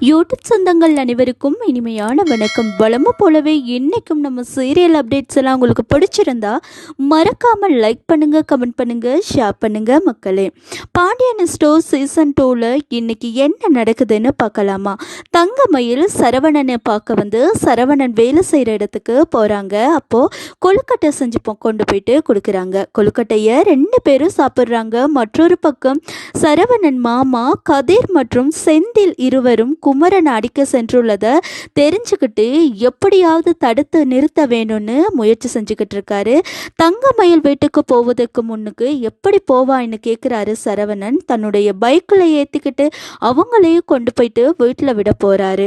YouTube சொந்தங்கள் அனைவருக்கும் இனிமையான வணக்கம். வளமும் போலவே இன்றைக்கும் நம்ம சீரியல் அப்டேட்ஸ் எல்லாம் உங்களுக்கு பிடிச்சிருந்தா மறக்காமல் லைக் பண்ணுங்கள் கமெண்ட் பண்ணுங்கள் ஷேர் பண்ணுங்கள் மக்களே. பாண்டியன் ஸ்டோர் சீசன் டூவில் இன்றைக்கி என்ன நடக்குதுன்னு பார்க்கலாமா? தங்கமயில் சரவணனை பார்க்க வந்து சரவணன் வேலை செய்கிற இடத்துக்கு போகிறாங்க அப்போது கொழுக்கட்டை செஞ்சு கொண்டு போயிட்டு கொடுக்குறாங்க. கொழுக்கட்டையை ரெண்டு பேரும் சாப்பிட்றாங்க. மற்றொரு பக்கம் சரவணன் மாமா கதிர் மற்றும் செந்தில் இருவரும் குமரன் அடிக்க சென்றுள்ளதை தெரிஞ்சுக்கிட்டு எப்படியாவது தடுத்து நிறுத்த வேணும்னு முயற்சி செஞ்சுக்கிட்டு இருக்காரு. தங்கமயில் வீட்டுக்கு போவதற்கு முன்னுக்கு எப்படி போவான்னு கேட்குறாரு சரவணன். தன்னுடைய பைக்கில் ஏற்றிக்கிட்டு அவங்களையும் கொண்டு போயிட்டு வீட்டில் விட போகிறாரு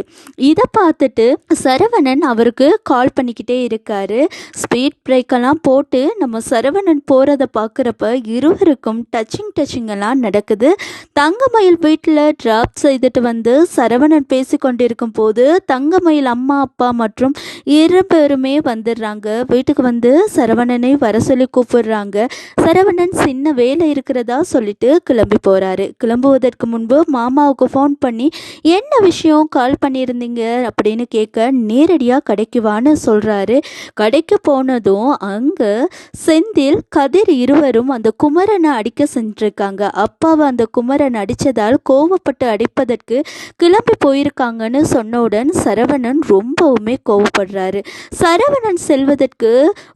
இதை பார்த்துட்டு சரவணன் அவருக்கு கால் பண்ணிக்கிட்டே இருக்காரு. ஸ்பீட் பிரேக்கெல்லாம் போட்டு நம்ம சரவணன் போகிறத பார்க்குறப்ப இருவருக்கும் டச்சிங் டச்சிங் எல்லாம் நடக்குது. தங்கமயில் வீட்டில் ட்ராப் செய்துட்டு வந்து சரவணன் பேசி கொண்டிருக்கும் போது தங்கமயில் அம்மா அப்பா மற்றும் இரு பேருமே வந்துடுறாங்க. வீட்டுக்கு வந்து சரவணனை வர சொல்லி கூப்பிடுறாங்க. சரவணன் சின்ன வேலை இருக்கிறதா சொல்லிட்டு கிளம்பி போகிறாரு கிளம்புவதற்கு முன்பு மாமாவுக்கு ஃபோன் பண்ணி என்ன விஷயம் கால் பண்ணியிருந்தீங்க? அப்படின்னு கேட்க நேரடியாக கடைக்கு வான்னு சொல்கிறாரு கடைக்கு போனதும் அங்கே செந்தில் கதிர் இருவரும் அந்த குமரனை அடிக்க சென்றிருக்காங்க. அப்பாவை அந்த குமரன் அடித்ததால் கோவப்பட்டு அடிப்பதற்கு கிளம்பி போயிருக்காங்கன்னு சொன்னவுடன் சரவணன் ரொம்பவுமே கோவப்படுறாரு. சரவணன் செல்வதற்கு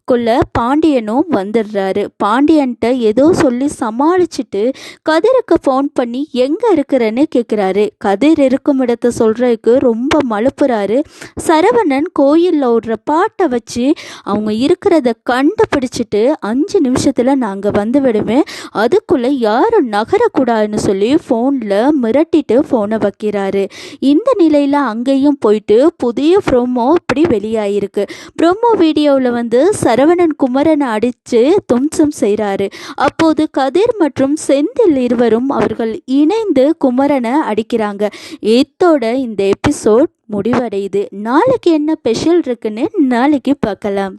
குள்ள பாண்டியனும் வந்துடுறாரு. பாண்டியன்ட்ட ஏதோ சொல்லி சமாளிச்சுட்டு கதிருக்கு ஃபோன் பண்ணி எங்கே இருக்கிறேன்னு கேட்குறாரு கதிர் இருக்கும் இடத்த சொல்கிறதுக்கு ரொம்ப மழுப்புறாரு. சரவணன் கோயிலில் ஓடுற பாட்டை வச்சு அவங்க இருக்கிறத கண்டுபிடிச்சிட்டு அஞ்சு நிமிஷத்தில் நாங்கள் வந்து விடுவேன். அதுக்குள்ளே யாரும் நகரக்கூடாதுன்னு சொல்லி ஃபோனில் மிரட்டிட்டு ஃபோனை வைக்கிறாரு. இந்த நிலையில் அங்கேயும் போயிட்டு புதிய ப்ரோமோ இப்படி வெளியாயிருக்கு. ப்ரோமோ வீடியோவில் வந்து சரவணன் குமரனை அடித்து தும்சம் செய்கிறாரு அப்போது கதிர் மற்றும் செந்தில் இருவரும் அவர்கள் இணைந்து குமரனை அடிக்கிறாங்க. இத்தோட இந்த எபிசோட் முடிவடையுது. நாளைக்கு என்ன ஸ்பெஷல் இருக்குன்னு நாளைக்கு பார்க்கலாம்.